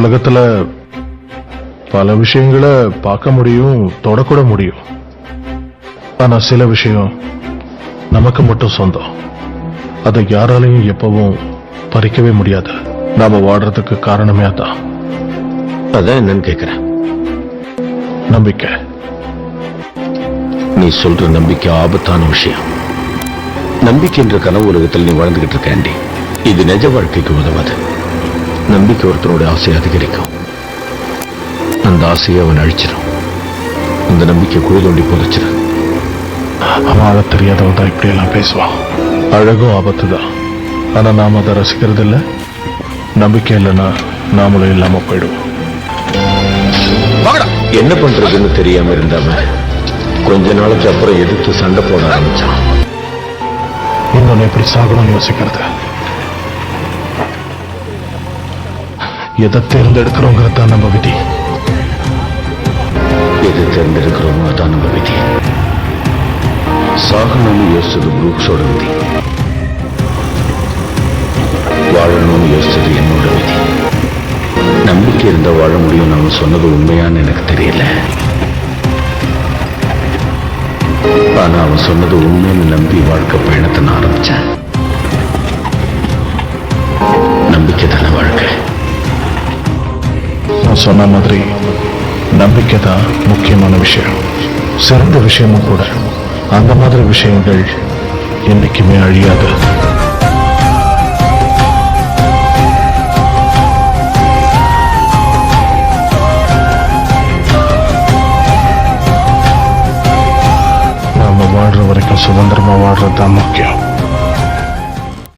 உலகத்துல பல விஷயங்களை பார்க்க முடியும் தொடக்கூட முடியும். ஆனா சில விஷயம் நமக்கு மட்டும் சொந்தம். அதை யாராலையும் எப்பவும் பறிக்கவே முடியாது. நாம வாடுறதுக்கு காரணமே அதான். அதான் என்னன்னு கேக்குறேன். நம்பிக்கை. நீ சொல்ற நம்பிக்கை ஆபத்தான விஷயம். நம்பிக்கை என்ற கனவு உலகத்தில் நீ வாழ்ந்துகிட்டு இருக்க ஆண்டி. இது நிஜ வாழ்க்கைக்கு உதவாது. நம்பிக்கை ஒருத்தனோட ஆசையை அதிகரிக்கும். அந்த ஆசையை அவன் அழிச்சிடும். அந்த நம்பிக்கை குழி தோண்டி புதைச்சிடும். அவன் ஆள தெரியாதவன் தான் இப்படி எல்லாம் பேசுவான். அழகும் ஆபத்து தான். ஆனா நாம அதை ரசிக்கிறது இல்ல. நம்பிக்கை இல்லைன்னா நாமளும் இல்லாம போயிடுவோம். என்ன பண்றதுன்னு தெரியாம இருந்தாம கொஞ்ச நாளைக்கு அப்புறம் எதிர்த்து சண்டை போட ஆரம்பிச்சான். இன்னொன்னு எப்படி சாகணும்னு யோசிக்கிறது? எதை தேர்ந்தெடுக்கிறோங்கிறது தான் நம்ம விதி. எது தேர்ந்தெடுக்கிறோமோ தான் நம்ம விதி. சாகணும்னு யோசிச்சது புரூக்ஸோட விதி. வாழணும்னு யோசிச்சது என்னோட விதி. நம்பிக்கை இருந்தால் வாழ முடியும் நம்ம சொன்னது உண்மையான்னு எனக்கு தெரியல. ஆனா அவன் சொன்னது உண்மைன்னு நம்பி வாழ்க்கை பயணத்தை நான் ஆரம்பிச்சேன். நம்பிக்கை தானே வாழ்க்கை. நான் சொன்ன மாதிரி நம்பிக்கை தான் முக்கியமான விஷயம். சிறந்த விஷயமும் கூட. அந்த மாதிரி விஷயங்கள் என்றைக்குமே அழியாது. நம்ம வாழ்ற வரைக்கும் சுதந்திரமா வாழ்றது தான் முக்கியம்.